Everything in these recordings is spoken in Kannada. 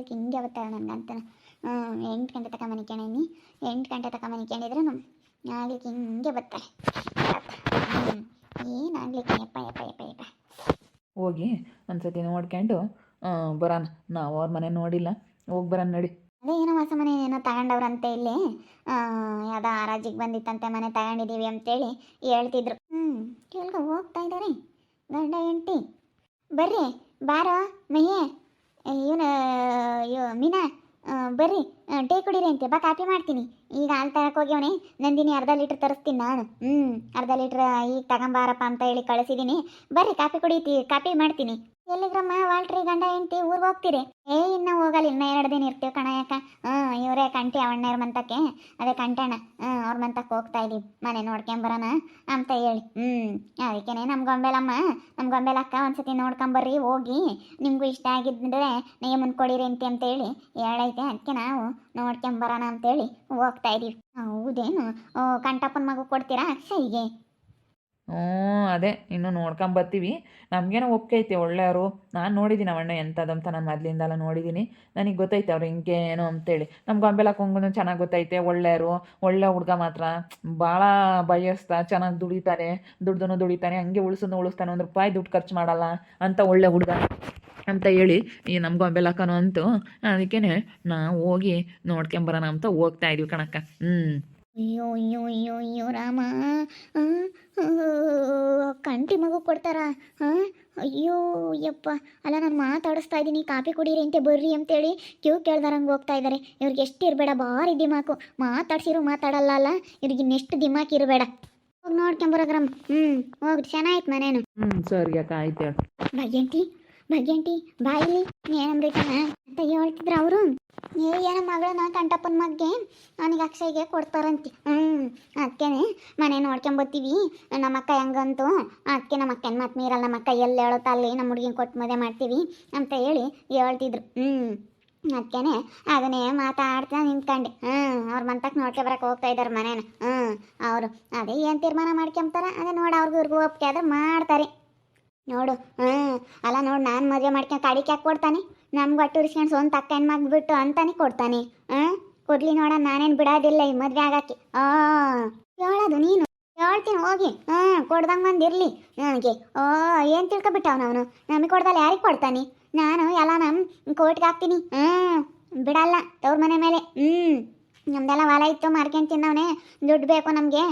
ಆಗ್ಲಿಕ್ಕೆ ಹಿಂಗೆ ಬರ್ತಾಳೆ ನನಗೆ ಅಂತಾನೆ ಎಂಟು ಗಂಟೆ ತಕ ಮನಿಕ್ಯಾಣೀನಿ ಎಂಟು ಗಂಟೆ ತಕ ಮನಿಕ್ಯಾಣಿದ್ರೆ ಆಗ್ಲಿಕ್ಕೆ ಹಿಂಗೆ ಬರ್ತಾಳೆ ಹ್ಞೂ ಏನಾಗ್ಲಿಕ್ಕೆ ಯಪ್ಪ ಯಪ್ಪ ಯಪ್ಪ ಯಪ್ಪ. ಹೋಗಿ ಒಂದ್ಸತಿ ನೋಡ್ಕೊಂಡು ಬರೋಣ. ನಾವು ಅವ್ರ ಮನೆ ನೋಡಿಲ್ಲ. ಹೋಗಿ ಬರೋಣ ನಡಿ. ಅದೇ ಏನೋ ಹೊಸ ಮನೆ ಏನೋ ತಗೊಂಡವ್ರಂತೆ ಇಲ್ಲಿ. ಯಾವುದೋ ಹರಾಜಿಗೆ ಬಂದಿತ್ತಂತೆ ಮನೆ ತಗೊಂಡಿದ್ದೀವಿ ಅಂತೇಳಿ ಹೇಳ್ತಿದ್ರು. ಹ್ಞೂ ಕೇಳ್ಕೊ ಹೋಗ್ತಾ ಇದ್ದಾರೆ. ಗಂಡ ಎಂಟಿ ಬರ್ರಿ ಬಾರೋ ಮಯ್ಯೆ ಇವನು ಮೀನಾ ಬರ್ರಿ ಟೇ ಕುಡೀರಿ ಅಂತೆ, ಬಾ ಕಾಫಿ ಮಾಡ್ತೀನಿ. ಈಗ ಹಾಲು ತರಕ್ಕೆ ಹೋಗ್ಯವನೇ, ನಂದಿನಿ ಅರ್ಧ ಲೀಟ್ರ್ ತರಿಸ್ತೀನಿ ನಾನು. ಹ್ಞೂ ಅರ್ಧ ಲೀಟ್ರ್ ಈಗ ತಗೊಂಬಾರಪ್ಪ ಅಂತ ಹೇಳಿ ಕಳಿಸಿದ್ದೀನಿ ಬರ್ರಿ, ಕಾಫಿ ಕುಡಿತಿ, ಕಾಫಿ ಮಾಡ್ತೀನಿ. ಎಲ್ಲಿಗ್ರಮ್ಮ ವಾಲ್ಟ್ರಿ, ಗಂಡ, ಹೆಂಡ್ತಿ, ಊರಿಗೆ ಹೋಗ್ತೀರಿ? ಏ, ಇನ್ನೂ ಹೋಗಲ್ಲ. ಇನ್ನ ಎರಡು ದಿನ ಇರ್ತೀವಿ ಕಣ ಯಾಕ? ಹ್ಞೂ, ಇವರೇ ಕಂಟಿ ಅವಣ್ಣವ್ರ ಮಂತಕ್ಕೆ. ಅದೇ ಕಂಟಣ್ಣ ಹ್ಞೂ, ಅವ್ರ ಮಂತಕ್ಕೆ ಹೋಗ್ತಾ ಇದೀವಿ. ಮನೆ ನೋಡ್ಕೊಂಬರೋಣ ಅಂತ ಹೇಳಿ. ಹ್ಞೂ, ಅದಕ್ಕೇನೆ. ನಮ್ಮ ಗೊಂಬೆಲಮ್ಮ ನಮ್ಮ ಗೊಂಬೆಲಕ್ಕ ಒಂದ್ಸತಿ ನೋಡ್ಕೊಂಬರ್ರಿ ಹೋಗಿ. ನಿಮಗೂ ಇಷ್ಟ ಆಗಿದ್ರೆ ನೀವು ಮುಂದ್ಕೊಡಿರಿ ಹೇಳಿ. ಅಂತೇಳಿ ಹೇಳೈತೆ. ಅದಕ್ಕೆ ನಾವು ನೋಡ್ಕೊಂಬರೋಣ ಅಂತೇಳಿ ಹೋಗ್ತಾ ಇದೀವಿ. ಹೌದೇನು? ಕಂಟಪ್ಪನ ಮಗು ಕೊಡ್ತೀರಾ? ಅಕ್ಷಯ್ಗೆ? ಹ್ಞೂ, ಅದೇ. ಇನ್ನು ನೋಡ್ಕೊಂಬರ್ತೀವಿ ನಮಗೇನೋ ಒಪ್ಪಿಗೆ ಐತೆ ಒಳ್ಳೆಯವರು. ನಾನು ನೋಡಿದ್ದೀನಿ ಅವಣ್ಣ ಎಂಥದಂತ, ನಾನು ಮೊದಲಿಂದೆಲ್ಲ ನೋಡಿದ್ದೀನಿ ನನಗೆ ಗೊತ್ತೈತೆ ಅವ್ರು ಹಿಂಗೆ ಏನೋ ಅಂತೇಳಿ ನಮ್ಮ ಗೊಂಬೆಲ ಚೆನ್ನಾಗಿ ಗೊತ್ತೈತೆ, ಒಳ್ಳೆಯವರು. ಒಳ್ಳೆ ಹುಡುಗ ಮಾತ್ರ. ಭಾಳ ಬಯಸ್ತಾ ಚೆನ್ನಾಗಿ ದುಡಿತಾರೆ. ದುಡ್ದನು ದುಡಿತಾನೆ. ಹಂಗೆ ಉಳಿಸೋದು ಉಳಿಸ್ತಾನೆ. ಒಂದು ರೂಪಾಯಿ ದುಡ್ಡು ಖರ್ಚು ಮಾಡಲ್ಲ ಅಂತ ಒಳ್ಳೆ ಹುಡುಗ ಅಂತ ಹೇಳಿ ಈ ನಮ್ಮ ಗೊಂಬೆಲಕ್ಕನು ಅಂತೂ ಅದಕ್ಕೇ ನಾವು ಹೋಗಿ ನೋಡ್ಕೊಂಬರೋಣ ಅಂತ ಹೋಗ್ತಾ ಇದೀವಿ ಕಣಕ್ಕ. ಹ್ಞೂ ಅಯ್ಯೋ ಅಯ್ಯೋ ಅಯ್ಯೋ ಅಯ್ಯೋ ರಾಮ. ಕಂಟಿ ಮಗು ಕೊಡ್ತಾರ. ಹಾಂ ಅಯ್ಯೋ ಯಪ್ಪ. ಅಲ್ಲ ನಾನು ಮಾತಾಡಿಸ್ತಾ ಇದ್ದೀನಿ. ಕಾಫಿ ಕುಡೀರಿ ಅಂತೆ ಬರ್ರಿ ಅಂತೇಳಿ ಕ್ಯೂ ಕೇಳ್ದಾರಂಗೆ ಹೋಗ್ತಾ ಇದ್ದಾರೆ ಇವ್ರಿಗೆ ಎಷ್ಟು ಇರಬೇಡ ಭಾರಿ ದಿಮಾಕು. ಮಾತಾಡ್ಸಿರು ಮಾತಾಡಲ್ಲ ಅಲ್ಲ. ಇವ್ರಿಗೆ ಇನ್ನೆಷ್ಟು ದಿಮಾಕ್ ಇರಬೇಡ. ಹೋಗಿ ನೋಡ್ಕೊಂಬರೋಗ್ರಮ್ಮ ಹ್ಞೂ ಹೋಗಿ ಚೆನ್ನಾಯ್ತು ಮನೇನು. ಹ್ಞೂ ಸರಿ ಅಕ್ಕ ಆಯ್ತು ಭಾಗ್ಯಂಟಿ ಭಾಗ್ಯಂಟಿ ಬಾಯಿಲಿ ಅಂತ ಹೇಳ್ತಿದ್ರು ಅವರು? ಏ ಏನ ಮಗಳನ್ನ ಕಂಟಪ್ಪನ ಮಗ್ಗೆ ಅವನಿಗೆ ಅಕ್ಷಯ್ಗೆ ಕೊಡ್ತಾರಂತೆ. ಹ್ಞೂ ಅಕ್ಕೇನೆ ಮನೆ ನೋಡ್ಕೊಂಬತ್ತೀವಿ ನಮ್ಮ ಅಕ್ಕ ಹೆಂಗಂತು ಅದಕ್ಕೆ ನಮ್ಮ ಅಕ್ಕನ ಮತ್ತೆ ಮೀರಲ್ಲ, ನಮ್ಮ ಅಕ್ಕ ಎಲ್ಲಿ ಹೇಳುತ್ತಾ ಅಲ್ಲಿ ನಮ್ಮ ಹುಡುಗಿನ ಕೊಟ್ಟು ಮದುವೆ ಮಾಡ್ತೀವಿ ಅಂತ ಹೇಳಿ ಹೇಳ್ತಿದ್ರು. ಹ್ಞೂ ಅದಕ್ಕೇನೆ ಅದನ್ನೇ ಮಾತಾಡ್ತಾ ನಿಂತ್ಕೊಂಡೆ. ಹ್ಞೂ ಅವ್ರ ಮಂತಕ್ಕೆ ನೋಡ್ಕೊ ಬರಕ್ಕೆ ಹೋಗ್ತಾ ಇದ್ದಾರೆ ಮನೇನ. ಹ್ಞೂ ಅವರು ಅದೇ ಏನು ತೀರ್ಮಾನ ಮಾಡ್ಕೊಂಬ್ತಾರೆ ಅದೇ ನೋಡಿ ಅವ್ರಿಗೂ ಇವ್ರಿಗೂ ಒಪ್ಪಿಗೆ ಆದ್ರೆ ಮಾಡ್ತಾರೆ. ನೋಡು ಹ್ಞೂ ಅಲ್ಲ ನೋಡು ನಾನು ಮದುವೆ ಮಾಡ್ಕೊಂಡು ಕಡಿಕೆ ಹಾಕಿ ಕೊಡ್ತಾನೆ ನಮ್ಗೆ ಒಟ್ಟು ಉರಿಸ್ಕೊಂಡು ಸ್ವಂತ ಹೆಣ್ಮಗ್ ಮಗ್ಬಿಟ್ಟು ಅಂತಾನೆ ಕೊಡ್ತಾನೆ. ಹಾಂ ಕೊಡ್ಲಿ ನೋಡ, ನಾನೇನು ಬಿಡೋದಿಲ್ಲ ಈ ಮದುವೆ ಆಗಕ್ಕೆ. ಆ, ಹೇಳೋದು ನೀನು? ಹೇಳ್ತೀನಿ, ಹೋಗಿ. ಹಾಂ ಕೊಡ್ದಂಗೆ ಬಂದಿರಲಿ ನನಗೆ. ಓ ಏನು ತಿಳ್ಕೊಬಿಟ್ಟವನು ಅವನು ನಮಗೆ ಕೊಡ್ದಲ್ಲ ಯಾರಿಗೆ ಕೊಡ್ತಾನೆ? ನಾನು, ಎಲ್ಲ ನಮ್ಮ ಕೋರ್ಟ್ಗೆ ಹಾಕ್ತೀನಿ. ಹ್ಞೂ ಬಿಡಲ್ಲ, ತವ್ರ ಮನೆ ಮೇಲೆ. ಹ್ಞೂ ನಮ್ದೆಲ್ಲ ಹೊಲ ಇತ್ತು ಮಾರ್ಕೊಂಡು ತಿನ್ನವನೇ ದುಡ್ಡು ಬೇಕು ನಮಗೆ.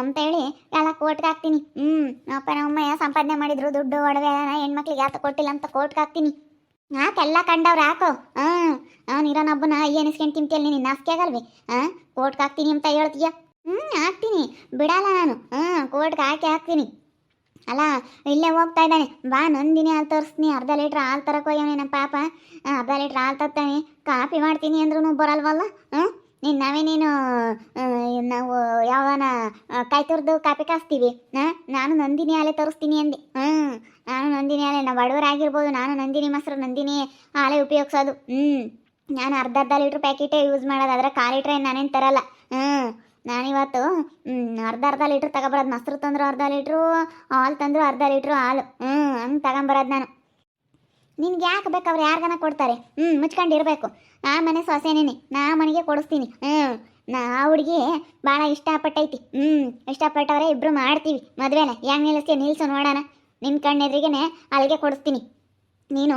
ಅಂತ ಹೇಳಿ ಎಲ್ಲ ಕೋರ್ಟ್ಗೆ ಹಾಕ್ತೀನಿ. ಹ್ಞೂ ಅಪ್ಪ ನಮ್ಮ ಸಂಪಾದನೆ ಮಾಡಿದ್ರು, ದುಡ್ಡು ಒಡವೆ ಹೆಣ್ಮಕ್ಳಿಗೆ ಯಾತ ಕೊಟ್ಟಿಲ್ಲ ಅಂತ ಕೋರ್ಟ್ಗೆ ಹಾಕ್ತೀನಿ. ಯಾಕೆಲ್ಲ ಕಂಡವ್ರು ಹಾಕೋ ಹಾಂ ಅವ್ನು ಇರೋನೊಬ್ಬನ ಏನಿಸ್ಕೊಂಡು ತಿಂತೀಯಲ್ಲ ನೀನು ನಾಸ್ಕೆ ಆಗಲ್ವೇ? ಹಾಂ ಕೋರ್ಟ್ಗೆ ಹಾಕ್ತೀನಿ ಅಂತ ಹೇಳ್ತೀಯ ಹ್ಞೂ ಹಾಕ್ತೀನಿ. ಬಿಡಲ್ಲ ನಾನು. ಹಾಂ ಕೋರ್ಟ್ಗೆ ಹಾಕಿ ಹಾಕ್ತೀನಿ. ಅಲ್ಲ, ಇಲ್ಲೇ ಹೋಗ್ತಾ ಇದ್ದಾನೆ. ಬಾ, ನಂದಿನಿ ಹಾಲು ತರಿಸ್ತೀನಿ. ಅರ್ಧ ಲೀಟ್ರ್ ಹಾಲು ತರಕ್ಕೆ ಹೋಗ್ಯಾನೆ ನಮ್ಮ ಪಾಪ. ಅರ್ಧ ಲೀಟ್ರ್ ಹಾಲು ತರ್ತಾನೆ. ಕಾಫಿ ಮಾಡ್ತೀನಿ ಅಂದ್ರೂ ಬರಲ್ವಲ್ಲ? ಹಾಂ ನೀನು ನಾವೇ ನೀನು ನಾವು ಯಾವನ ಕಾಯಿ ತುರ್ದು ಕಾಪಿ ಕಾಸ್ತೀವಿ. ನಾನು ನಂದಿನಿ ಹಾಲೆ ತರಿಸ್ತೀನಿ ಅಂದೆ. ಹ್ಞೂ ನಾನು ನಂದಿನಿ ಹಾಲೆ ನಾವು ಬಡವರಾಗಿರ್ಬೋದು ನಾನು ನಂದಿನಿ ಮೊಸರು, ನಂದಿನಿ ಹಾಲೆ ಉಪಯೋಗಿಸೋದು. ಹ್ಞೂ ನಾನು ಅರ್ಧ ಅರ್ಧ ಲೀಟ್ರ್ ಪ್ಯಾಕೆಟೇ ಯೂಸ್ ಮಾಡೋದು ಅದರ ಕಾಲು ಲೀಟ್ರ್ ನಾನೇನು ತರಲ್ಲ. ಹ್ಞೂ ನಾನಿವತ್ತು ಅರ್ಧ ಅರ್ಧ ಲೀಟ್ರ್ ತಗೊಬರೋದು, ಮೊಸರು ತಂದ್ರು ಅರ್ಧ ಲೀಟ್ರು, ಹಾಲು ತಂದ್ರು ಅರ್ಧ ಲೀಟ್ರು ಹಾಲು. ಹ್ಞೂ ಹಂಗೆ ತಗೊಂಬರೋದು ನಾನು. ನಿನ್ಗೆ ಯಾಕೆ ಬೇಕು? ಅವ್ರು ಯಾರಿಗಾನ ಕೊಡ್ತಾರೆ? ಹ್ಞೂ ಮುಚ್ಕೊಂಡಿರ್ಬೇಕು ಆ ಮನೆ ಸೊಸೆನೇನೆ. ನಾ ಮನೆಗೆ ಕೊಡಿಸ್ತೀನಿ. ಹ್ಞೂ ನಾ ಹುಡುಗಿ ಭಾಳ ಇಷ್ಟಪಟ್ಟೈತಿ. ಹ್ಞೂ ಇಷ್ಟಪಟ್ಟವ್ರೆ ಇಬ್ಬರು ಮಾಡ್ತೀವಿ ಮದುವೆನ. ಹೆಂಗೆ ನಿಲ್ಲಿಸ್ತೀಯ? ನಿಲ್ಲಿಸು ನೋಡೋಣ. ನಿನ್ನ ಕಣ್ಣೆದ್ರಿಗೇನೆ ಅಲ್ಲಿಗೆ ಕೊಡಿಸ್ತೀನಿ. ನೀನು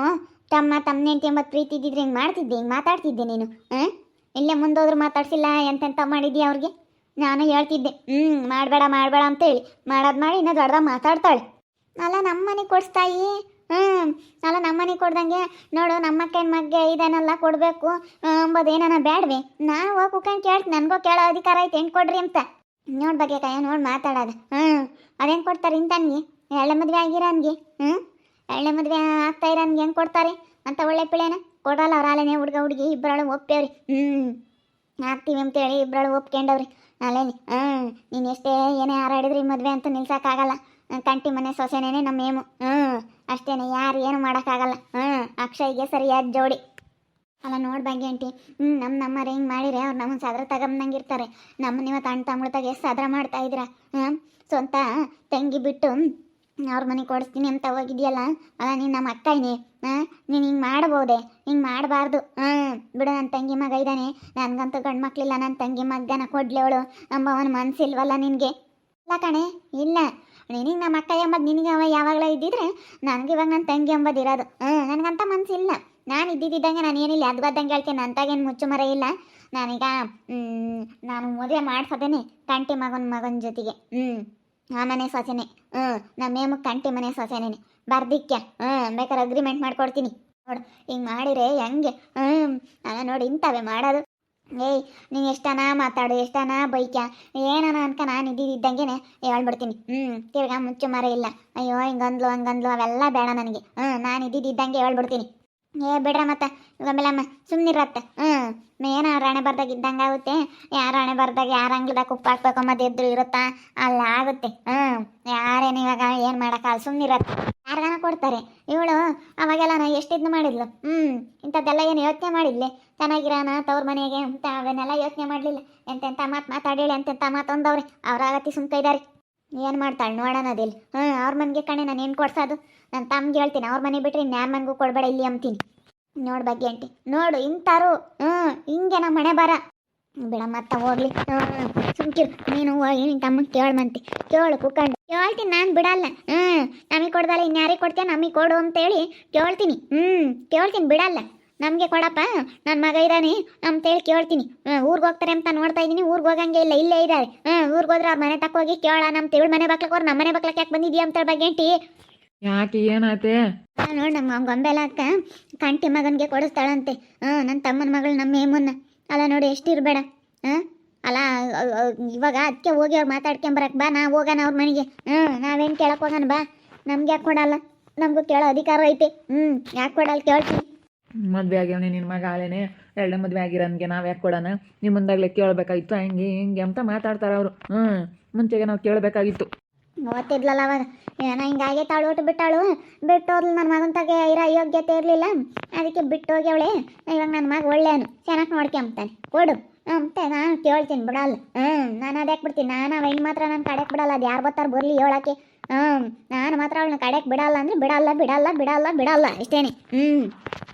ತಮ್ಮ ತಮ್ಮ ಹೆಂಡತಿ ಎಂಬತ್ತು ಪ್ರೀತಿ ಇದ್ದಿದ್ರೆ ಹಿಂಗೆ ಮಾಡ್ತಿದ್ದೆ, ಹಿಂಗೆ ಮಾತಾಡ್ತಿದ್ದೆ ನೀನು. ಹಾಂ ಇಲ್ಲೇ ಮುಂದೋದ್ರು ಮಾತಾಡ್ಸಿಲ್ಲ ಎಂತೆಂತ ಮಾಡಿದ್ದಿ ಅವ್ರಿಗೆ? ನಾನು ಹೇಳ್ತಿದ್ದೆ. ಹ್ಞೂ ಮಾಡಬೇಡ ಮಾಡಬೇಡ ಅಂತೇಳಿ. ಮಾಡೋದು ಮಾಡಿ ಇನ್ನೂ ದೊಡ್ಡದಾಗ ಮಾತಾಡ್ತಾಳೆ. ಅಲ್ಲ ನಮ್ಮ ಮನೆಗೆ ಕೊಡಿಸ್ತಾಯಿ? ಹ್ಞೂ ಅಲ್ಲ ನಮ್ಮ ಮನೆಗೆ ಕೊಡ್ದಂಗೆ ನೋಡು, ನಮ್ಮ ಅಕ್ಕನ ಮಗ್ಗೆ ಇದನ್ನೆಲ್ಲ ಕೊಡಬೇಕು. ಅಂಬೋದೇನ ನಾ ನಾವು ಕುಕ್ಕಂಡು ಕೇಳ್ತೀನಿ ನನಗೂ ಕೇಳೋ ಅಧಿಕಾರ ಐತೆ, ಹೆಂಗೆ ಕೊಡ್ರಿ ಅಂತ. ನೋಡ್ ಬಗ್ಗೆ ಕೈ ನೋಡಿ ಮಾತಾಡೋದು. ಹ್ಞೂ ಅದೇನು ಕೊಡ್ತಾರೆ ಇಂತನ್ಗೆ ಎಳ್ಳೆ ಮದುವೆ ಆಗಿರೋನ್ಗೆ ಹ್ಞೂ ಎಳ್ಳೆ ಮದುವೆ ಆಗ್ತಾ ಇರೋನ್ಗೆ ಹೆಂಗೆ ಕೊಡ್ತಾರೆ? ಅಂತ ಒಳ್ಳೆ ಪಿಳೆನ? ಕೊಡಲ್ಲ, ಅವ್ರ ಅಲ್ಲೇನೆ ಹುಡುಗ, ಹುಡುಗಿ ಇಬ್ಬರಳು ಒಪ್ಪೇವ್ರಿ ಹ್ಞೂ ಹಾಕ್ತೀವಿ ಅಂತೇಳಿ ಇಬ್ಬರಳು ಒಪ್ಕೊಂಡವ್ರಿ. ಅಲ್ಲೇನಿ? ಹ್ಞೂ ನೀನು ಎಷ್ಟೇ ಏನೇ ಹಾರಾಡಿದ್ರಿ ಮದುವೆ ಅಂತ ನಿಲ್ಸೋಕ್ಕಾಗಲ್ಲ. ಕಂಟಿ ಮನೆ ಸೊಸೆನೇನೆ ನಮ್ಮ ಏಮು. ಹ್ಞೂ ಅಷ್ಟೇನೆ, ಯಾರು ಏನು ಮಾಡೋಕ್ಕಾಗಲ್ಲ. ಹ್ಞೂ ಅಕ್ಷಯ್ಗೆ ಸರಿಯಾದ ಜೋಡಿ. ಅಲ್ಲ, ನೋಡಿ ಬಗ್ಗೆ ಆಂಟಿ. ಹ್ಞೂ ನಮ್ಮ ನಮ್ಮ ಹಿಂಗೆ ಮಾಡಿರಿ ಅವ್ರು ನಮ್ಮನ್ನು ಸದ್ರ ತಗೊಂಬಂಗೆ ಇರ್ತಾರೆ ನಮ್ಮ ನೀವು ತಣ್ಣ ತಮ್ಮಳ್ತಾಗ ಎಷ್ಟು ಸದ್ರ ಮಾಡ್ತಾ ಇದ್ರ. ಹ್ಞೂ ಸ್ವಂತ ತಂಗಿ ಬಿಟ್ಟು ಅವ್ರ ಮನೆಗೆ ಕೊಡಿಸ್ತೀನಿ ಅಂತ ಹೋಗಿದ್ಯಲ್ಲ? ಅಲ್ಲ, ನೀನು ನಮ್ಮ ಅಕ್ಕನೇ ಹಾಂ, ನೀನು ಹಿಂಗೆ ಮಾಡ್ಬೋದೆ? ಹಿಂಗೆ ಮಾಡಬಾರ್ದು. ಹಾಂ, ಬಿಡು ನನ್ನ ತಂಗಿ ಮಗ ಇದ್ದಾನೆ ನನಗಂತೂ ಗಂಡು ಮಕ್ಕಳಿಲ್ಲ ನನ್ನ ತಂಗಿ ಮಗನ ಕೊಡ್ಲೇವಳು ಅವಳು. ಅಂಬವನ ಮನಸ್ಸಿಲ್ವಲ್ಲ ನಿನಗೆ? ಇಲ್ಲ ಕಣೆ, ಇಲ್ಲ. ನಿನಗೆ ನಮ್ಮ ಅಕ್ಕ ಎಂಬದು ನಿನಗೆ ಅವ ಯಾವಾಗಲೂ ಇದ್ದಿದ್ರೆ ನನಗೆ ಇವಾಗ ನನ್ನ ತಂಗಿ ಎಂಬುದು ಇರೋದು. ಹ್ಞೂ ನನಗಂತ ಮನಸ್ಸಿಲ್ಲ ನಾನು ಇದ್ದಿದ್ದಂಗೆ ನಾನು ಏನಿಲ್ಲ ಅದು ಬದ್ದಂಗೆ ಹೇಳ್ತೀನಿ. ಅಂತಾಗೇನು ಮುಚ್ಚು ಮರ ಇಲ್ಲ. ನಾನೀಗ ನಾನು ಮದುವೆ ಮಾಡ್ಸೋದೇನೆ ಕಂಟಿ ಮಗನ ಮಗನ ಜೊತೆಗೆ. ಹ್ಞೂ ಆ ಮನೆ ಸೊಸೆನೆ. ಹ್ಞೂ ನಮ್ಮ ಕಂಟಿ ಮನೆ ಸೊಸೆನೇ ಬರ್ದಿಕ್ಕೆ ಹ್ಞೂ ಬೇಕಾದ್ರೆ ಅಗ್ರಿಮೆಂಟ್ ಮಾಡ್ಕೊಡ್ತೀನಿ. ನೋಡು, ಹಿಂಗೆ ಮಾಡಿರೆ ಹೆಂಗೆ? ಹ್ಞೂ ನಾನು ನೋಡಿ, ಇಂಥವೇ ಮಾಡೋದು. ಏಯ್, ನೀನು ಎಷ್ಟನ ಮಾತಾಡು ಎಷ್ಟನ ಬೈಕ ಏನನ ಅನ್ಕ ನಾನು ಇದ್ದಿದ್ದಂಗೆ ಹೇಳ್ಬಿಡ್ತೀನಿ. ಹ್ಞೂ ತಿರ್ಗಾ ಮುಚ್ಚು ಮರ ಇಲ್ಲ. ಅಯ್ಯೋ, ಹಿಂಗಂದ್ಲು, ಹಂಗಂದ್ಲು, ಅವೆಲ್ಲ ಬೇಡ ನನಗೆ. ಹ್ಞೂ ನಾನು ಇದ್ದಿದ್ದಂಗೆ ಹೇಳ್ಬಿಡ್ತೀನಿ. ಏ, ಬಿಡ್ರ ಮತ್ತೆ. ಆಮೇಲಮ್ಮ ಸುಮ್ಮನಿರತ್ತೆ ಹ್ಞೂ ಏನು ರಾಣೆ ಬರ್ದಾಗ ಇದ್ದಂಗೆ ಆಗುತ್ತೆ. ಯಾರು ರಾಣೆ ಬರ್ದಾಗ ಯಾರ ಅಂಗ್ಲದಾಗ ಹಾಕ್ಬೇಕು ಅನ್ನೋದು ಎದ್ರು ಇರುತ್ತಾ? ಅಲ್ಲ ಆಗುತ್ತೆ. ಹ್ಞೂ ಯಾರೇನು ಇವಾಗ ಏನು ಮಾಡೋಕ್ಕಲ್ಲ ಸುಮ್ಮನಿರತ್ತೆ ಯಾರಿಗಾನ ಕೊಡ್ತಾರೆ? ಇವಳು ಅವಾಗೆಲ್ಲ ನಾ ಎಷ್ಟಿದ್ನು ಮಾಡಿದ್ಲು? ಹ್ಞೂ ಇಂಥದ್ದೆಲ್ಲ ಏನು ಯೋಚನೆ ಮಾಡಿದ್ಲೆ? ಚೆನ್ನಾಗಿರೋಣ ಅವ್ರ ಮನೆಗೆ ಅಂತ ಅವನ್ನೆಲ್ಲ ಯೋಚನೆ ಮಾಡಲಿಲ್ಲ. ಎಂತೆಂಥ ಮಾತು ಮಾತಾಡೇಳಿ ಎಂತೆಂಥ ಮಾತು ಆಗತಿ ಸುಮ್ಕ ಇದ್ದಾರೆ ಏನು ಮಾಡ್ತಾಳೆ ನೋಡೋಣ ಅದಿಲ್ಲ ಹ್ಞೂ ಅವ್ರ ಮನೆಗೆ ಕಣೆ ನಾನು ಏನು ಕೊಡ್ಸೋದು ನನ್ನ ತಮ್ಗೆ ಹೇಳ್ತೀನಿ, ಅವ್ರ ಮನೆ ಬಿಟ್ರಿ ನ್ಯಾನ್ ಮನೆಗೂ ಕೊಡಬೇಡ ಇಲ್ಲಿ ಅಂತೀನಿ ನೋಡು ಬಗ್ಗೆ ಅಂಟಿ ನೋಡು ಇಂತಾರು. ಹ್ಞೂ ಹಿಂಗೆ ನಮ್ಮ ಮನೆ ಬರ ಬಿಡ ಮತ್ತೆ ಹೋಗ್ಲಿ. ಹ್ಞೂ ಸುಮ್ಕಿರು. ನೀನು ಹೋಗಿ ನಿನ್ನ ತಮ್ಮಂಗೆ ಕೇಳ್ಮಂತಿ ಕೇಳು ಕುಕ್ಕಂಡು ಕೇಳ್ತೀನಿ ನಾನು ಬಿಡಲ್ಲ. ಹ್ಞೂ ನಮಗೆ ಕೊಡ್ದಲ್ಲ, ಇನ್ಯಾರಿಗೆ ಕೊಡ್ತೀಯ ನಮಗೆ ಕೊಡು ಅಂತೇಳಿ ಕೇಳ್ತೀನಿ. ಹ್ಞೂ ಕೇಳ್ತೀನಿ ಬಿಡಲ್ಲ. ನಮಗೆ ಕೊಡಪ್ಪ. ನನ್ನ ಮಗ ಇದ್ದಾನೆ ಅಂತೇಳಿ ಕೇಳ್ತೀನಿ. ಹ್ಞೂ ಊರಿಗೆ ಹೋಗ್ತಾರೆ ಅಂತ ನೋಡ್ತಾ ಇದ್ದೀನಿ. ಊರಿಗೆ ಹೋಗಂಗೆ ಇಲ್ಲ ಇಲ್ಲೇ ಇದ್ದಾರೆ ಊರಿಗೆ ಹೋದ್ರೆ ಅವ್ರ ಮನೆ ತಕ್ಕ ಹೋಗಿ ಕೇಳ ನಮ್ಮ ತಿಳಿ ಮನೆ ಬಾಕ್ಲಕ್ಕೆ ಅವ್ರು ನಮ್ಮ ಮನೆ ಬಾಕ್ಲಕ್ಕೆ ಯಾಕೆ ಬಂದಿದ್ಯಾ ಅಂತ ಬಗ್ಗೆ ಆಂಟಿ. ಯಾಕೆ ಏನಾಯ್ತೆ? ನೋಡಿ ನಮ್ಮ ಗೊಂಬೆಲ ಅಕ್ಕ. ಕಂಟಿ ಮಗನಿಗೆ ಕೊಡಿಸ್ತಾಳಂತೆ. ಹಾಂ ನನ್ನ ತಮ್ಮನ ಮಗಳು ನಮ್ಮ ಹೇಮನ್ನ ಅಲ್ಲ ನೋಡಿ ಎಷ್ಟಿರಬೇಡ. ಹಾಂ ಅಲ್ಲ ಇವಾಗ ಅದಕ್ಕೆ ಹೋಗಿ ಅವ್ರು ಮಾತಾಡ್ಕೊಂಬರಕ್ಕೆ ಬಾ. ನಾ ಹೋಗೋಣ ಅವ್ರ ಮನೆಗೆ. ಹ್ಞೂ ನಾವೇನು ಕೇಳಕ್ಕೆ ಹೋಗೋಣ ಬಾ. ನಮ್ಗೆ ಯಾಕೆ ಕೊಡಲ್ಲ? ನಮಗೂ ಕೇಳೋ ಅಧಿಕಾರ ಐತೆ. ಹ್ಞೂ ಯಾಕೆ ಕೊಡಲ್ಲ ಕೇಳ್ತೀನಿ. ಮದುವೆ ಆಗ್ಯವನೆ ನಿನ್ನ ಮಗ ಆಲೇನೆ ಎರಡನೇ ಮದುವೆ ಆಗಿರೋನ್ಗೆ ನಾವು ಯಾಕೆ ಕೊಡೋಣ? ನಿಮ್ಮ ಮುಂದಾಗಲೇ ಕೇಳಬೇಕಾಗಿತ್ತು, ಹಂಗೆ ಹಿಂಗೆ ಅಂತ ಮಾತಾಡ್ತಾರೆ ಅವರು. ಹ್ಞೂ ಮುಂಚೆಗೆ ನಾವು ಕೇಳಬೇಕಾಗಿತ್ತು. ಗೊತ್ತಿದ್ಲಲ್ಲ ಅವಾಗ, ಏನೋ ಹಿಂಗಾಗೆ ಒಟ್ಟು ಬಿಟ್ಟಾಳು ಬಿಟ್ಟು ಹೋದ್ಲು ನನ್ನ ಮಗನ ತಗೆ ಇರೋ ಯೋಗ್ಯತೆ ಇರಲಿಲ್ಲ. ಅದಕ್ಕೆ ಬಿಟ್ಟು ಹೋಗ್ಯವಳೆ ಇವಾಗ ನನ್ನ ಮಗ ಒಳ್ಳೇನು ಚೆನ್ನಾಗಿ ನೋಡ್ಕೊಂಬ್ತಾನೆ ಕೊಡು, ಅಂತ ನಾನು ಕೇಳ್ತೀನಿ ಬಿಡಲ್ಲ. ಹ್ಞೂ ನಾನು ಅದಕ್ಕೆ ಬಿಡ್ತೀನಿ? ನಾನು ಹೆಣ್ಣು ಮಾತ್ರ ನನ್ನ ಕಡೆಗೆ ಬಿಡಲ್ಲ, ಅದು ಯಾರು ಬರ್ತಾರೆ ಬರಲಿ ಹೇಳಕ್ಕೆ. ಹ್ಞೂ ನಾನು ಮಾತ್ರ ಅವಳನ್ನ ಕಡೆಗೆ ಬಿಡಲ್ಲ ಅಂದ್ರೆ ಬಿಡಲ್ಲ ಬಿಡಲ್ಲ ಬಿಡಲ್ಲ ಬಿಡಲ್ಲ ಇಷ್ಟೇನೆ ಹ್ಮ್,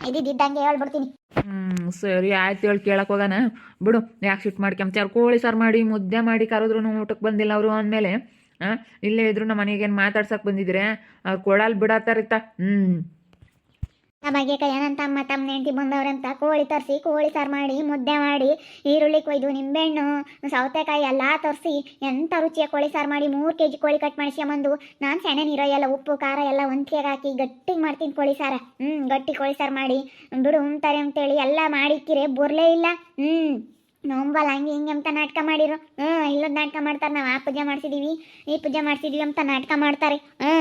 ಇದ್ದಿದ್ದಂಗೆ ಹೇಳ್ಬಿಡ್ತೀನಿ. ಹ್ಮ್, ಸರಿ ಆಯ್ತು ಹೇಳಿ, ಕೇಳಕ್ ಹೋಗೋಣ ಬಿಡು, ಯಾಕೆ ಸಿಟ್ಟು ಮಾಡ್ಕೊಂಬ್ತಾರೆ ಕೋಳಿ ಸಾರು ಮಾಡಿ, ಮುದ್ದೆ ಮಾಡಿ ಕರೆದ್ರು ಊಟಕ್ಕೆ ಬಂದಿಲ್ಲ ಅವರು ಅಂದಮೇಲೆ ಹಾಂ ಇಲ್ಲೇ ಇದ್ರು ನಮ್ಮ ಮನೆಗೇನು ಮಾತಾಡ್ಸಕ್ಕೆ ಬಂದಿದ್ರೆ, ಅವ್ರು ಕೊಡಲ್ಲ ಬಿಡತ್ತಾರಿತ್ತ ಹ್ಞೂ ನಮಗೆ ಏನಂತ ಅಮ್ಮ ತಮ್ಮ ನೆಂಟಿ ಬಂದವರಂತ ಕೋಳಿ ತರಿಸಿ, ಕೋಳಿ ಸಾರು ಮಾಡಿ, ಮುದ್ದೆ ಮಾಡಿ, ಈರುಳ್ಳಿ ಕೊಯ್ದು, ನಿಂಬೆಹಣ್ಣು, ಸೌತೆಕಾಯಿ ಎಲ್ಲ ತರಿಸಿ ಎಂಥ ರುಚಿಯ ಕೋಳಿ ಸಾರು ಮಾಡಿ, ಮೂರು ಕೆ ಜಿ ಕೋಳಿ ಕಟ್ ಮಾಡಿಸ್ಕೊಂಬಂದು, ನಾನು ಸೆಣೆ, ನೀರೋ, ಎಲ್ಲ ಉಪ್ಪು, ಖಾರ ಎಲ್ಲ ಒಂದ್ಕೆಗೆ ಹಾಕಿ ಗಟ್ಟಿಗೆ ಮಾಡ್ತೀನಿ ಕೋಳಿ ಸಾರ. ಹ್ಞೂ ಗಟ್ಟಿ ಕೋಳಿ ಸಾರು ಮಾಡಿ. ಬಿಡು, ಉಣ್ತಾರೆ ಅಂತೇಳಿ ಎಲ್ಲ ಮಾಡಿಕ್ಕಿರೆ ಬರಲೇ ಇಲ್ಲ. ಹ್ಞೂ ನೋಂಬಲ್ಲ, ಹಂಗೆ ಹಿಂಗೆ ಅಂತ ನಾಟಕ ಮಾಡಿರು. ಹ್ಞೂ, ಇಲ್ಲೊಂದು ನಾಟಕ ಮಾಡ್ತಾರೆ, ನಾವು ಆ ಪೂಜೆ ಮಾಡ್ಸಿದೀವಿ, ಈ ಪೂಜೆ ಮಾಡ್ಸಿದೀವಿ ಅಂತ ನಾಟಕ ಮಾಡ್ತಾರೆ. ಹ್ಞೂ,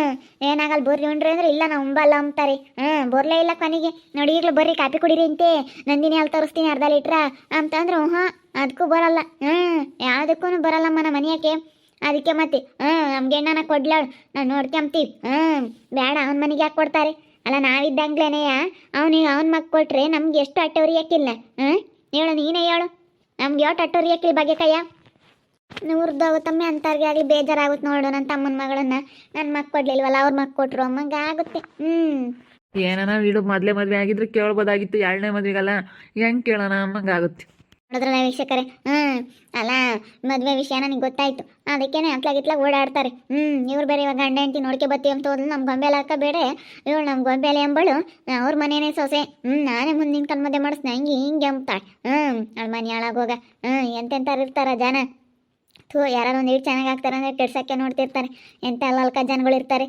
ಏನಾಗಲ್ಲ ಬರ್ರಿ ಉಂಡ್ರಿ ಅಂದ್ರೆ ಇಲ್ಲ, ನಾವು ಉಂಬಲ್ಲ ಅಂತಾರೆ. ಹ್ಞೂ, ಬರ್ಲೇ ಇಲ್ಲ ಕೊನೆಗೆ. ನೋಡಿ, ಈಗಲೂ ಬರ್ರಿ, ಕಾಪಿ ಕುಡೀರಿ ಅಂತೆ. ನಂದಿನಿ ಅಲ್ಲಿ ತರಿಸ್ತೀನಿ ಅರ್ಧ ಲೀಟ್ರ ಅಂತಂದ್ರು ಹಾಂ ಅದಕ್ಕೂ ಬರಲ್ಲ. ಹ್ಞೂ ಯಾವುದಕ್ಕೂ ಬರಲ್ಲಮ್ಮ ನಮ್ಮ ಮನೆಯಕ್ಕೆ. ಅದಕ್ಕೆ ಮತ್ತೆ, ಹ್ಞೂ, ನಮ್ಗೆ ಎಣ್ಣನ ಕೊಡ್ಲಾಳು. ನಾವು ನೋಡ್ಕೊಂತೀವಿ ಹ್ಞೂ ಬೇಡ ಅವನ ಮನೆಗೆ ಯಾಕೆ ಕೊಡ್ತಾರೆ? ಅಲ್ಲ, ನಾವಿದ್ದಂಗ್ಲೇನೆಯ? ಅವನಿಗೆ, ಅವ್ನ ಮಗ ಕೊಟ್ರೆ ನಮ್ಗೆ ಎಷ್ಟು ಅಟ್ಟವ್ರಿ ಯಾಕಿಲ್ಲ ಹ್ಞೂ, ಹೇಳು, ನೀನೇ ಹೇಳು. ನಮ್ಗೆ ಯಾವ ಅಟ್ಟವ್ರಿ ಯಾಕಿಲ್ಲ ಬಗ್ಗೆ ಕಯ್ಯ ನೂರ್ದಾಗುತ್ತಮ್ಮೆ ಅಂತಾರ್ಗೆ ಆಗಲಿ ಬೇಜಾರಾಗುತ್ತೆ ನೋಡು ನನ್ನ ತಮ್ಮನ ಮಗಳನ್ನ. ನನ್ನ ಮಕ್ ಕೊಡ್ಲಿಲ್ವಲ್ಲ, ಅವ್ರ ಮಕ್ ಕೊಟ್ರು. ಅಮ್ಮಂಗ ಆಗುತ್ತೆ. ಹ್ಮ್. ಏನಾನ ಇಡು ಮೊದಲೇ ಮದುವೆ ಆಗಿದ್ರೆ ಕೇಳ್ಬೋದಾಗಿತ್ತು, ಎರಡನೇ ಮದುವೆಗಲ್ಲ. ಹೆಂಗ್ ಕೇಳೋಣ? ಅಮ್ಮಂಗೆ ಆಗುತ್ತೆ. ನೋಡಿದ್ರಲ್ಲ ವೀಕ್ಷಕರೇ? ಹ್ಞೂ ಅಲ್ಲ, ಮದುವೆ ವಿಷಯ ನನಗೆ ಗೊತ್ತಾಯಿತು. ಅದಕ್ಕೇನೆ ಅತ್ಲಾಗಿತ್ಲ ಓಡಾಡ್ತಾರೆ. ಹ್ಞೂ ಇವ್ರು ಬೇರೆ ಇವಾಗ ಗಂಡ ಹೆಂಡತಿ ನೋಡ್ಕೆ ಬತ್ತೀವಿ ಅಂತ ಹೋದ್ಲು ನಮ್ಮ ಗೊಂಬೆಲೆ ಹಾಕ ಬೇಡ ಇವಳು ನಮ್ಮ ಗೊಂಬೆಲೆ ಎಂಬಳು ಅವ್ರ ಮನೆಯೇ ಸೊಸೆ. ಹ್ಞೂ ನಾನೇ ಮುಂದೆ ನಿಂತ್ಕೊಂಡು ಮದುವೆ ಮಾಡಿಸ್ನ ಹಿಂಗೆ ಹಿಂಗೆ ಅಂಬ್ತಾಳೆ. ಹ್ಞೂ ಅವಳ ಮನೆ ಹಾಳಾಗೋಗ. ಹ್ಞೂ ಎಂತೆಂಥವ್ರು ಇರ್ತಾರ ಜನ? ಥೂ ಯಾರು ಒಂದು ಚೆನ್ನಾಗಿ ಆಗ್ತಾರೆ ಅಂದರೆ ಕೆಡ್ಸೋಕ್ಕೆ ನೋಡ್ತಿರ್ತಾರೆ. ಎಂಥ ಅಲ್ಕ ಜನಗಳು ಇರ್ತಾರೆ